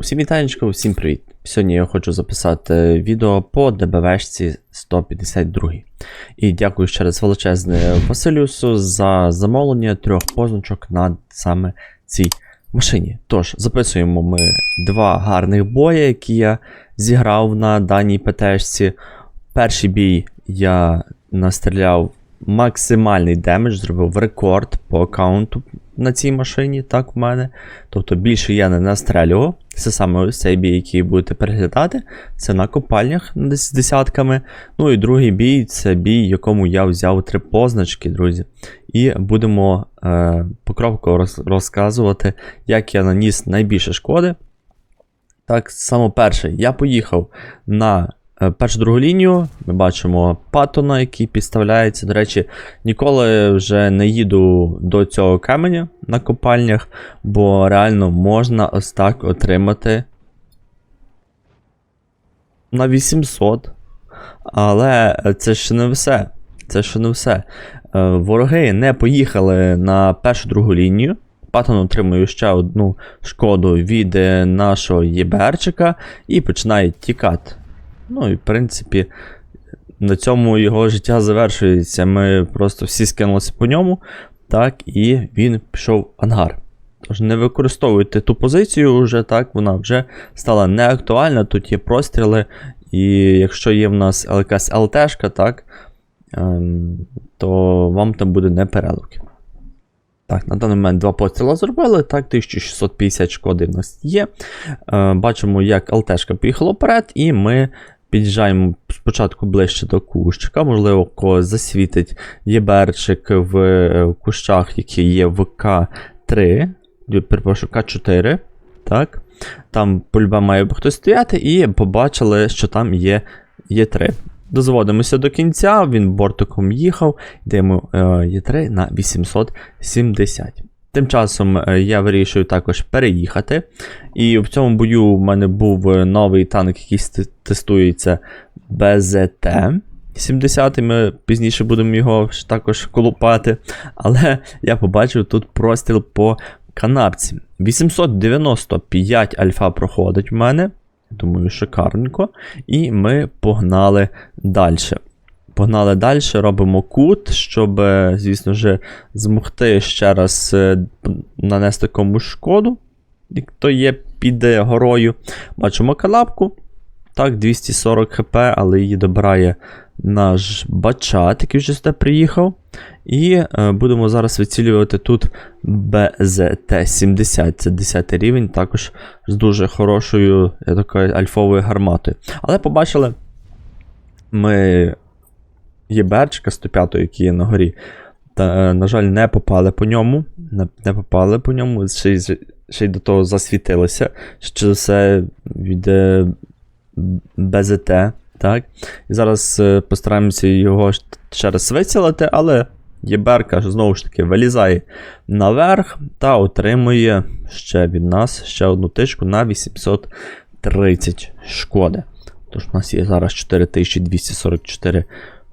Усім вітанечко, усім привіт! Сьогодні я хочу записати відео по ДБВшці 152. І дякую ще раз величезне Василюсу за замовлення трьох позначок на саме цій машині. Тож, записуємо ми два гарних бої, які я зіграв на даній ПТшці. Перший бій я настріляв максимальний демедж, зробив рекорд по аккаунту на цій машині, так в мене. Тобто більше я не настрелював. Це саме ось цей бій, який будете переглядати. Це на копальнях з десятками. Ну і другий бій це бій, якому я взяв три позначки, друзі. І будемо е, покроково роз, розказувати, як я наніс найбільше шкоди. Так, саме перше, я поїхав на першу другу лінію. Ми бачимо патона, який підставляється. До речі, ніколи вже не їду до цього каменя на копальнях, бо реально можна ось так отримати на 800. Але це ще не все. Це ще не все. Е, Вороги не поїхали на першу другу лінію. Паттон отримує ще одну шкоду від е, нашого ЄБРчика і починає тікати. Ну і в принципі, на цьому його життя завершується. Ми просто всі скинулися по ньому, так, і він пішов в ангар. Тож не використовуйте ту позицію вже так, вона вже стала неактуальна, тут є простріли, і якщо є в нас якась ЛТшка, так, ем, то вам там буде не переливки. Так, на даний момент два постріли зробили. Так, 1650 шкоди в нас є. Е, бачимо, як ЛТшка поїхала вперед, і ми під'їжджаємо спочатку ближче до кущика. Можливо, когось засвітить єберчик в е, кущах, які є в К3. Перепрошую, К4. Так. Там по має хтось стояти, і побачили, що там є Є3. Дозводимося до кінця, він бортиком їхав, йдемо е, Є3 на 870. Тим часом е, я вирішую також переїхати. І в цьому бою в мене був е, новий танк, який тестується БЗТ. 70 ми пізніше будемо його також колупати. Але я побачив тут простріл по канапці. 895 альфа проходить в мене. Думаю, шикарненько. І ми погнали далі. Погнали далі, робимо кут, щоб, е, звісно ж, змогти ще раз е, нанести комусь шкоду, хто є під горою. Бачимо канапку. Так, 240 хп, але її добирає наш бачат, який вже сюди приїхав. І е, будемо зараз вицілювати тут BZT-70, це 10 рівень, також з дуже хорошою я такою альфовою гарматою. Але побачили, ми єберчика 105, який є на горі. Та, е, на жаль, не попали по ньому. Не, не попали по ньому, ще й, ще й до того засвітилися. Що це від БЗТ. Так? І зараз е, постараємося його ще раз вицілити, але Єберка знову ж таки вилізає наверх та отримує ще від нас ще одну тичку на 830 шкоди. Тож у нас є зараз 4244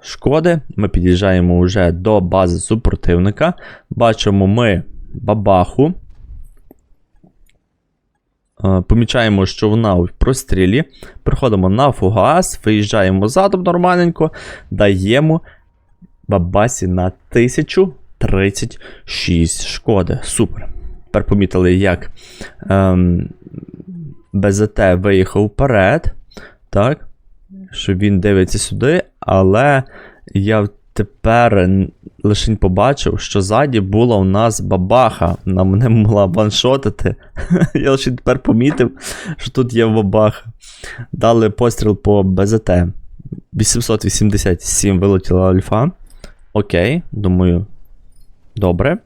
шкоди. Ми під'їжджаємо вже до бази супротивника. Бачимо ми бабаху. Е, Помічаємо, що вона в прострілі. Приходимо на фугас, виїжджаємо задом нормальненько, даємо бабасі на 1036 шкоди. Супер. Тепер помітили, як ем, БЗТ виїхав вперед. Так. Що він дивиться сюди, але я тепер лише побачив, що ззаді була у нас бабаха. Вона мене могла ваншотити. Я лише тепер помітив, що тут є бабаха. Дали постріл по БЗТ. 887 вилетіла альфа. Окей, думаю, добре.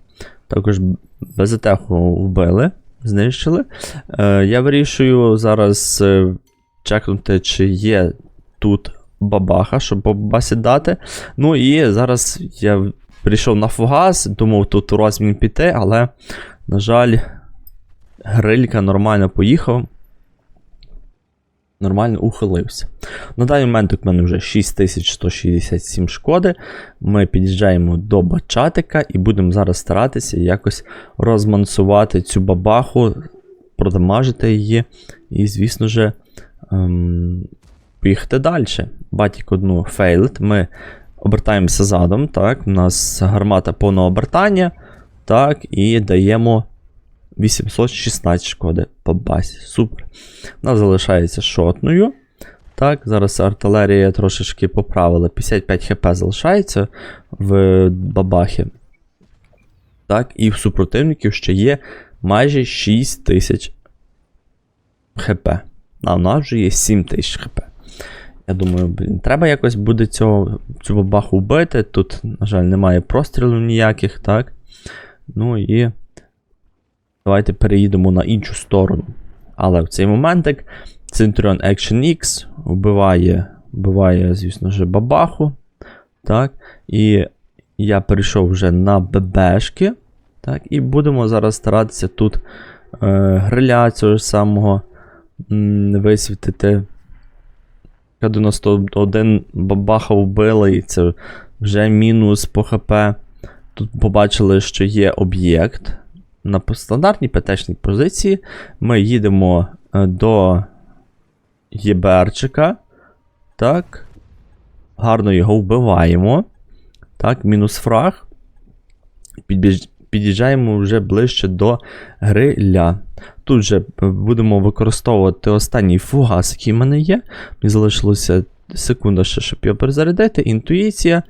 Також БЗТ вбили, знищили. Е, я вирішую зараз е, чекнути, чи є тут бабаха, щоб дати. Ну і зараз я прийшов на фугас, думав тут розмін піти, але, на жаль, грилька нормально поїхав. Нормально ухилився. На даний момент у мене вже 6167 шкоди. Ми під'їжджаємо до бачатика і будемо зараз старатися якось розмансувати цю бабаху продамажити її. І, звісно же, ем, поїхати далі. Батік одну фейлит. Ми обертаємося задом. Так, у нас гармата повного обертання. Так, і даємо 816 шкоди по базі. Супер. Вона залишається шотною. Так, зараз артилерія трошечки поправила. 55 хп залишається в бабахі. Так, і в супротивників ще є майже 6 тисяч хп. А у нас вже є 7 тисяч хп. Я думаю, блін, треба якось буде цього, цю бабаху вбити. Тут, на жаль, немає прострілів ніяких, так. Ну і давайте переїдемо на іншу сторону. Але в цей моментик Centurion Action X вбиває, вбиває, звісно ж, бабаху. Так. І я перейшов вже на ББшки. Так, і будемо зараз старатися тут е, гриля цього ж самого м, висвітити. К-91 бабаха вбили, і це вже мінус по ХП. Тут побачили, що є об'єкт. На стандартній ПТшній позиції ми їдемо е, до ЄБРчика. Так. Гарно його вбиваємо. Так, мінус фраг. Підбіж... Під'їжджаємо вже ближче до гриля. Тут же будемо використовувати останній фугас, який в мене є. Мені залишилося секунда ще, щоб його перезарядити. Інтуїція.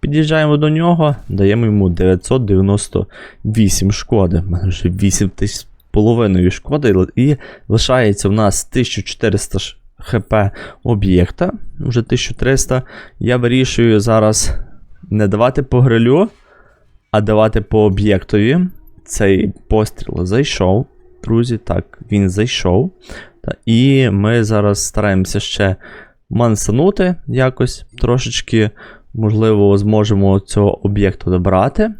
Під'їжджаємо до нього, даємо йому 998 шкоди. У мене вже 8 тисяч половиною шкоди. І лишається в нас 1400 хп об'єкта. Вже 1300. Я вирішую зараз не давати по грилю, а давати по об'єктові. Цей постріл зайшов. Друзі, так, він зайшов. І ми зараз стараємося ще мансанути якось трошечки. Можливо, зможемо цього об'єкту добрати.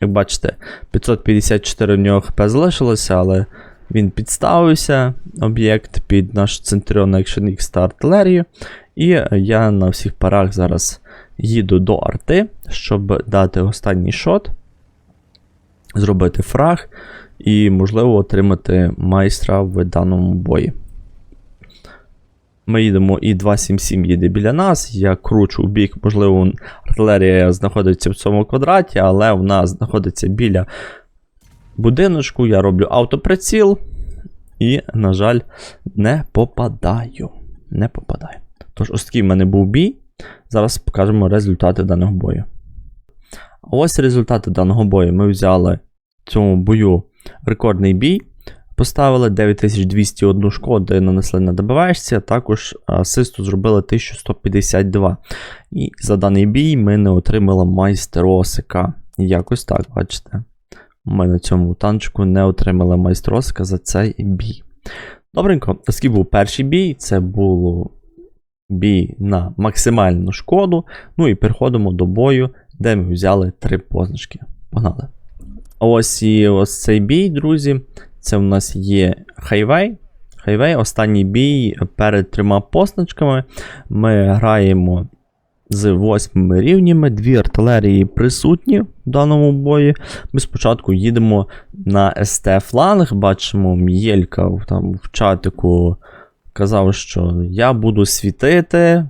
Як бачите, 554 в нього хп залишилося, але він підставився, об'єкт під наш Centurion Action X та артилерію. І я на всіх парах зараз їду до арти, щоб дати останній шот, зробити фраг і, можливо, отримати майстра в даному бої. Ми їдемо і 277 їде біля нас. Я кручу в бік, можливо, артилерія знаходиться в цьому квадраті, але вона знаходиться біля будиночку. Я роблю автоприціл. І, на жаль, не попадаю. Не попадаю. Тож, ось такий в мене був бій. Зараз покажемо результати даного бою. Ось результати даного бою. Ми взяли цьому бою рекордний бій. Поставили 9201 шкоди, нанесли на добиваєшці, а також асисту зробили 1152. І за даний бій ми не отримали майстеросика. Якось так, бачите. Ми на цьому танчику не отримали майстеросика за цей бій. Добренько, оскільки був перший бій, це був бій на максимальну шкоду. Ну і переходимо до бою, де ми взяли три позначки. Погнали. Ось і ось цей бій, друзі. Це в нас є хайвей. Хайвей, останній бій перед трьома позначками. Ми граємо з восьмими рівнями, дві артилерії присутні в даному бої. Ми спочатку їдемо на СТ-фланг, бачимо, Мєлька там в чатику казав, що я буду світити.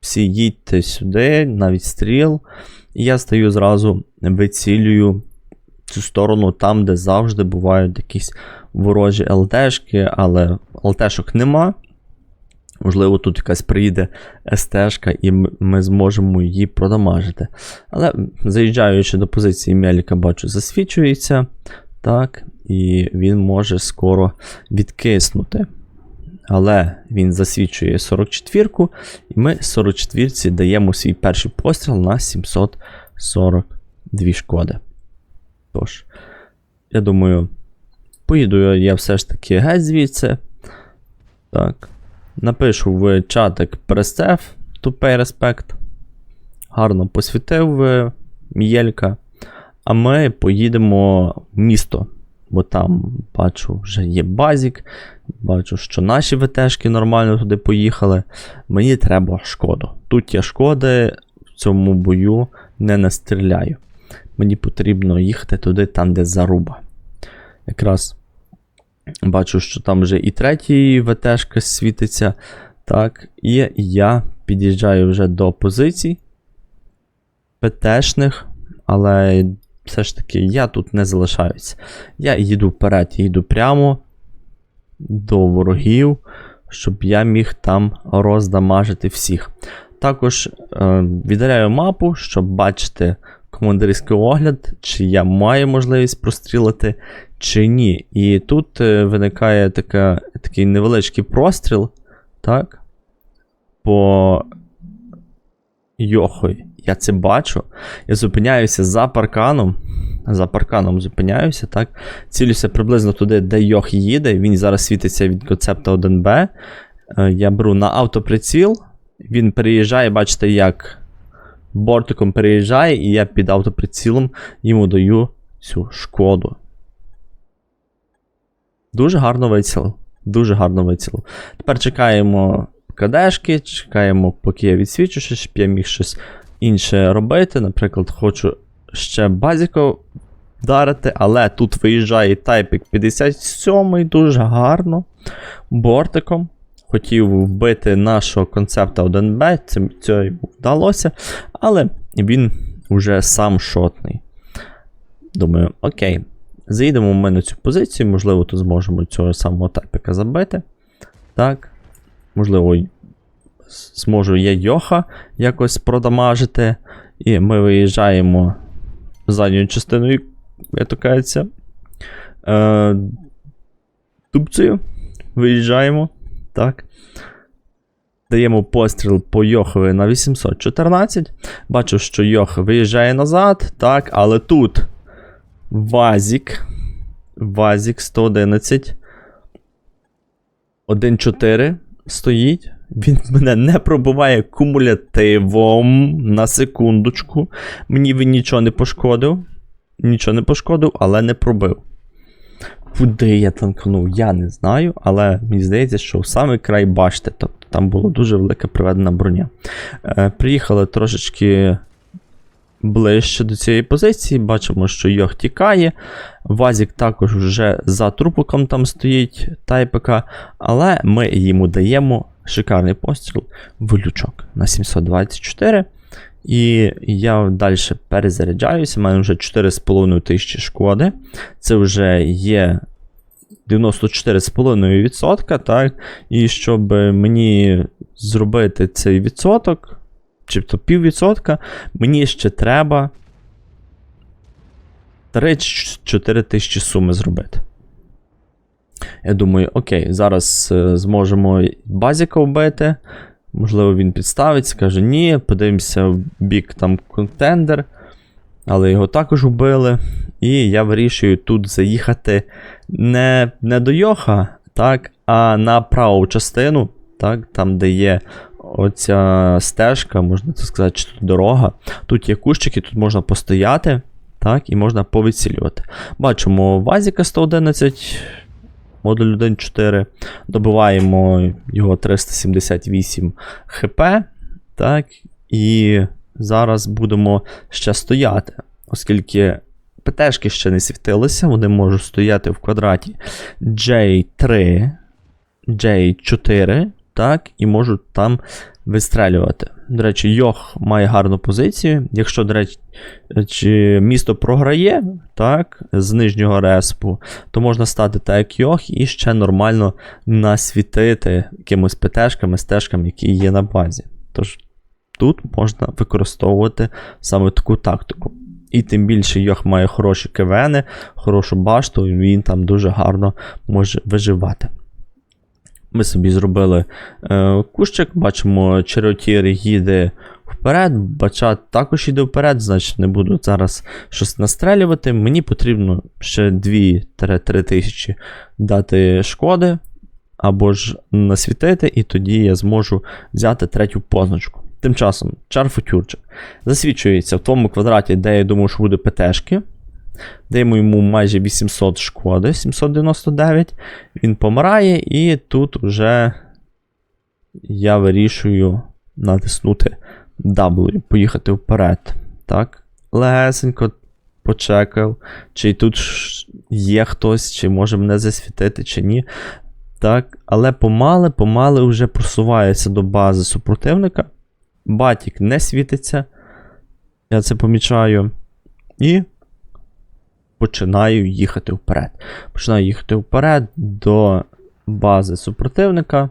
Всі їдьте сюди, на відстріл. І я стою зразу, вицілюю цю сторону, там, де завжди бувають якісь ворожі ЛТшки, але ЛТшок нема. Можливо, тут якась приїде СТшка, і ми зможемо її продамажити. Але заїжджаючи до позиції Меліка, бачу, засвічується. Так, і він може скоро відкиснути. Але він засвічує 44-ку, і ми 44-ці даємо свій перший постріл на 742 шкоди. Тож, я думаю, поїду я все ж таки геть звідси. Так. Напишу в чатик пресцеф, тупий респект. Гарно посвітив Мієлька. А ми поїдемо в місто. Бо там, бачу, вже є базік. Бачу, що наші ВТшки нормально туди поїхали. Мені треба шкоду. Тут я шкоди в цьому бою не настріляю. Мені потрібно їхати туди, там, де заруба. Якраз Бачу, що там вже і третій ВТшка світиться. Так, і я під'їжджаю вже до позицій ПТшних, але все ж таки я тут не залишаюся. Я їду вперед, я їду прямо до ворогів, щоб я міг там роздамажити всіх. Також е, віддаляю мапу, щоб бачити командирський огляд, чи я маю можливість прострілити, чи ні. І тут е, виникає така, такий невеличкий простріл, так? По Йохой. Я це бачу. Я зупиняюся за парканом. За парканом зупиняюся, так? Цілюся приблизно туди, де Йох їде. Він зараз світиться від концепта 1Б. Е, Я беру на автоприціл. Він переїжджає, бачите, як бортиком переїжджає, і я під автоприцілом йому даю цю шкоду. Дуже гарно вицілив. Дуже гарно вицілив. Тепер чекаємо кадешки, чекаємо, поки я відсвічу, щоб я міг щось інше робити. Наприклад, хочу ще базіко вдарити, але тут виїжджає тайпик 57 дуже гарно. Бортиком. Хотів вбити нашого концепта 1Б, це, йому вдалося, але він вже сам шотний. Думаю, окей. Заїдемо ми на цю позицію, можливо, тут зможемо цього самого тайпика забити. Так. Можливо, зможу я Йоха якось продамажити. І ми виїжджаємо задньою частиною, як то кажеться. Е, тупцею. Виїжджаємо. Так. Даємо постріл по Йохові на 814. Бачу, що Йох виїжджає назад. Так, але тут Вазік. Вазік 111. 1-4 стоїть. Він мене не пробиває кумулятивом на секундочку. Мені він нічого не пошкодив. Нічого не пошкодив, але не пробив. Куди я танкнув, я не знаю, але мені здається, що в самий край башти, тобто там була дуже велика приведена броня. Е, приїхали трошечки ближче до цієї позиції. Бачимо, що Йох тікає. Вазік також вже за трупиком там стоїть тайпика, але ми йому даємо шикарний постріл в лючок на 724. І я далі перезаряджаюся. У мене вже 4,5 тисячі шкоди. Це вже є 94,5%, так? І щоб мені зробити цей відсоток, чи то піввідсотка, мені ще треба 3-4 тисячі суми зробити. Я думаю, окей, зараз е, зможемо базіка вбити. Можливо, він підставиться, каже, ні, подивимося в бік там контендер. Але його також вбили. І я вирішую тут заїхати не, не до Йоха, так, а на праву частину, так, там, де є оця стежка, можна так сказати, чи тут дорога. Тут є кущики, тут можна постояти, так, і можна повицілювати. Бачимо Вазіка 111, модуль 1.4. Добиваємо його 378 хп. Так, і зараз будемо ще стояти, оскільки ПТшки ще не світилися, вони можуть стояти в квадраті J3, J4, так, і можуть там вистрелювати. До речі, Йох має гарну позицію. Якщо, до речі, місто програє, так, з нижнього респу, то можна стати так, як Йох, і ще нормально насвітити якимось ПТшками, стежками, які є на базі. Тож тут можна використовувати саме таку тактику. І тим більше Йох має хороші КВНи, хорошу башту, і він там дуже гарно може виживати. Ми собі зробили е, кущик, бачимо, черотір їде вперед, бачат також йде вперед, значить не буду зараз щось настрелювати. Мені потрібно ще 2-3 тисячі дати шкоди, або ж насвітити, і тоді я зможу взяти третю позначку. Тим часом, чарфутюрчик засвічується в тому квадраті, де я думаю, що буде ПТшки. Даємо йому майже 800 шкоди, 799. Він помирає, і тут вже я вирішую натиснути W, поїхати вперед. Так. Легесенько почекав, чи тут є хтось, чи може мене засвітити, чи ні. Так, але помале, помале вже просувається до бази супротивника. Батік не світиться. Я це помічаю. І починаю їхати вперед. Починаю їхати вперед до бази супротивника.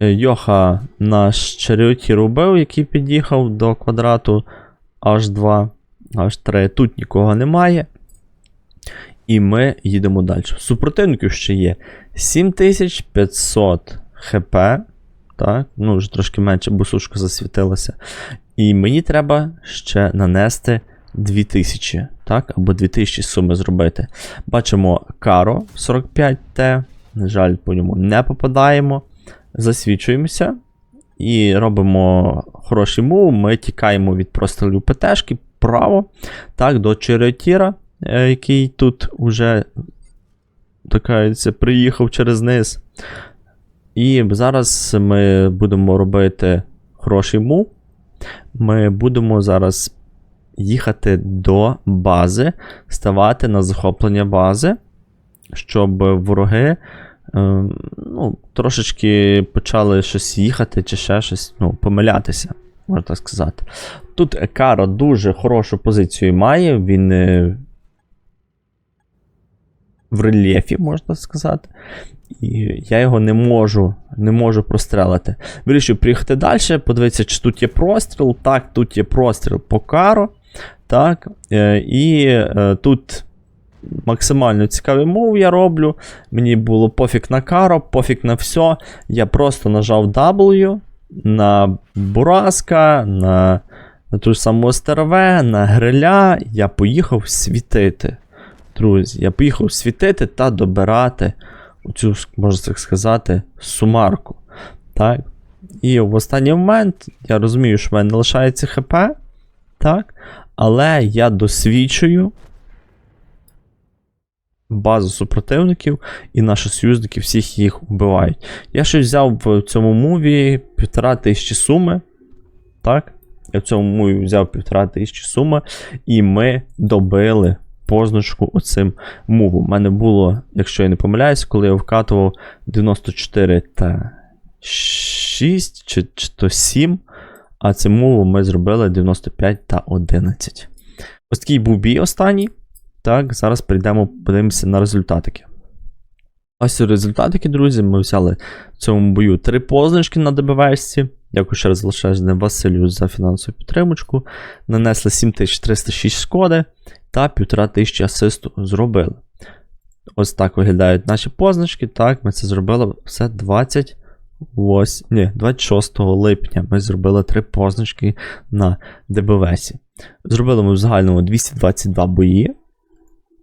Е, Йоха наш чаріоті робив, який під'їхав до квадрату H2, H3. Тут нікого немає. І ми їдемо далі. Супротивників ще є 7500 хп. Так, ну вже трошки менше, бо сушка засвітилася. І мені треба ще нанести 2000, так, або 2000 суми зробити. Бачимо Каро 45Т. На жаль, по ньому не попадаємо. Засвічуємося і робимо хороший мув. Ми тікаємо від прострілів ПТшки право, так, до Черетіра, е, який тут уже така, це, приїхав через низ. І зараз ми будемо робити хороший мув. Ми будемо зараз їхати до бази, ставати на захоплення бази, щоб вороги е, ну, трошечки почали щось їхати чи ще щось, ну, помилятися, можна так сказати. Тут Каро дуже хорошу позицію має, він е, в рельєфі, можна сказати. І я його не можу, не можу прострелити. Вирішив приїхати далі, подивитися, чи тут є простріл. Так, тут є простріл по кару. Так, е, і е, тут максимально цікавий мов я роблю. Мені було пофіг на каро, пофіг на все. Я просто нажав W на Бураска, на, на ту ж саму СТРВ, на гриля. Я поїхав світити. Друзі, я поїхав світити та добирати оцю, можна так сказати, сумарку. Так? І в останній момент я розумію, що в мене не лишається ХП. Так? Але я досвідчую базу супротивників, і наші союзники всіх їх вбивають. Я щось взяв в цьому муві півтора тисячі суми. Так? Я в цьому муві взяв півтора тисячі суми, і ми добили позначку оцим муву. У мене було, якщо я не помиляюсь, коли я вкатував 94 та 6 чи, чи то 7, а муву ми зробили 95 та 11. Ось такий був бій останній. Так, зараз перейдемо, подивимося на результатики. Ось результатики, друзі. Ми взяли в цьому бою три позначки на ДБВСці. Дякую ще раз величезне Василю за фінансову підтримочку. Нанесли 7306 шкоди та 1500 асисту зробили. Ось так виглядають наші позначки. Так, ми це зробили все 28, ні, 26 липня. Ми зробили три позначки на ДБВСі. Зробили ми в загальному 222 бої.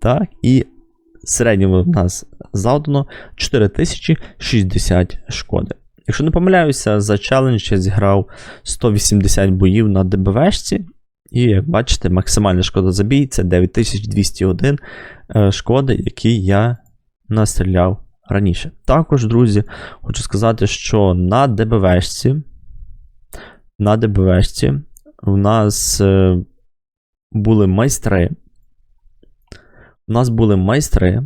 Так, і середньому в нас завдано 4060 шкоди. Якщо не помиляюся, за челендж я зіграв 180 боїв на ДБВшці. І як бачите, максимальна шкода за бій це 9201 е, шкоди, які я настріляв раніше. Також, друзі, хочу сказати, що на ДБВшці, на ДБВшці у нас е, були майстри. У нас були майстри,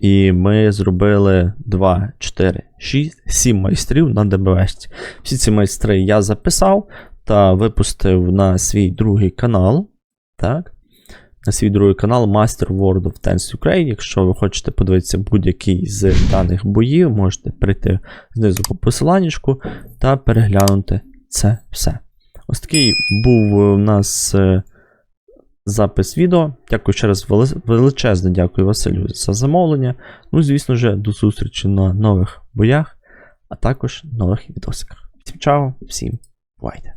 і ми зробили 2, 4, 6, 7 майстрів на ДБВшці. Всі ці майстри я записав та випустив на свій другий канал. Так? На свій другий канал Master World of Tanks Ukraine. Якщо ви хочете подивитися будь-який з даних боїв, можете прийти знизу по посиланнячку та переглянути це все. Ось такий був у нас е, запис відео. Дякую ще раз величезне дякую Василю за замовлення. Ну, звісно ж, до зустрічі на нових боях, а також нових відосиках. Всім чао, всім бувайте!